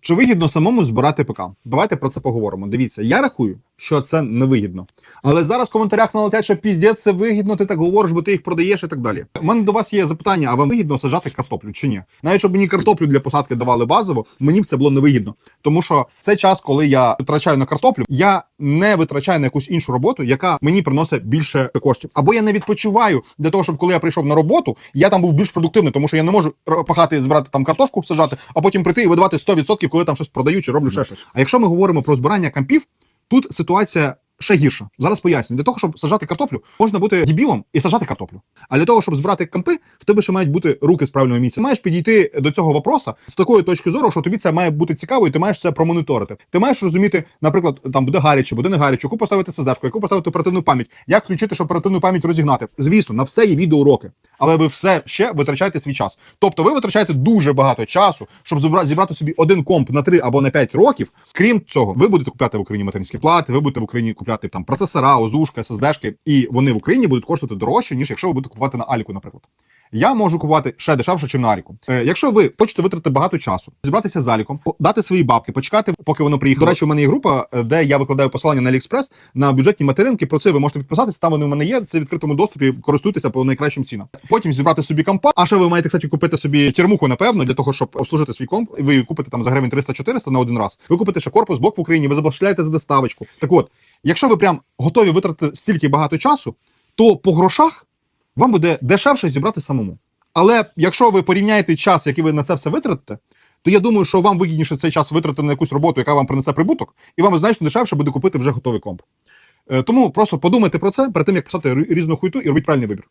Чи вигідно самому збирати ПК? Давайте про це поговоримо. Дивіться, я рахую, що це не вигідно. Але зараз в коментарях налетять, що піздець це вигідно, ти так говориш, бо ти їх продаєш і так далі. У мене до вас є запитання: а вам вигідно саджати картоплю чи ні? Навіть щоб мені картоплю для посадки давали базово, мені б це було невигідно. Тому що цей час, коли я витрачаю на картоплю, я не витрачаю на якусь іншу роботу, яка мені приносить більше коштів. Або я не відпочиваю для того, щоб коли я прийшов на роботу, я там був більш продуктивний, тому що я не можу пахати, збирати там картошку, саджати, а потім прийти і видавати 100%, коли там щось продаю чи роблю ще щось. А якщо ми говоримо про збирання кампів, тут ситуація. Ще гірше. Зараз поясню. Для того, щоб сажати картоплю, можна бути дебілом і сажати картоплю. А для того, щоб збирати кампи, в тебе ще мають бути руки з правильного місця. Маєш підійти до цього вопроса з такої точки зору, що тобі це має бути цікаво, і ти маєш це промоніторити. Ти маєш розуміти, наприклад, там буде гаряче, буде не гаряче, яку поставити SSD, яку поставити оперативну пам'ять, як включити, щоб оперативну пам'ять розігнати. Звісно, на все є відеоуроки, але ви все ще витрачаєте свій час. Тобто ви витрачаєте дуже багато часу, щоб зібрати собі один комп на 3 або на 5 років. Крім цього, ви будете купляти в Україні материнські плати, ви будете в Україні купляти там процесора, озушка, SSD-шки, і вони в Україні будуть коштувати дорожче, ніж якщо ви будете купувати на Аліку, наприклад. Я можу купувати ще дешевше, ніж на Аліку. Е, якщо ви хочете витратити багато часу, зібратися з Аліком, дати свої бабки, почекати, поки воно приїхало. До речі, у мене є група, е, де я викладаю посилання на AliExpress на бюджетні материнки. Про це ви можете підписатися. Там вони у мене є. Це в відкритому доступі. Користуйтеся по найкращим цінам. Потім зібрати собі компа. А ще ви маєте кстати, купити собі термуху, напевно, для того, щоб обслужити свій комп. Ви її купите там за гривень 300-400 на один раз. Ви купите ще корпус, блок в Україні, ви забашляєте за доставочку. Так от, якщо ви прям готові витратити стільки багато часу, то по грошах вам буде дешевше зібрати самому. Але якщо ви порівняєте час, який ви на це все витратите, то я думаю, що вам вигідніше цей час витратити на якусь роботу, яка вам принесе прибуток, і вам значно дешевше буде купити вже готовий комп. Е, Тому просто подумайте про це перед тим, як писати різну хуйту і робіть правильний вибір.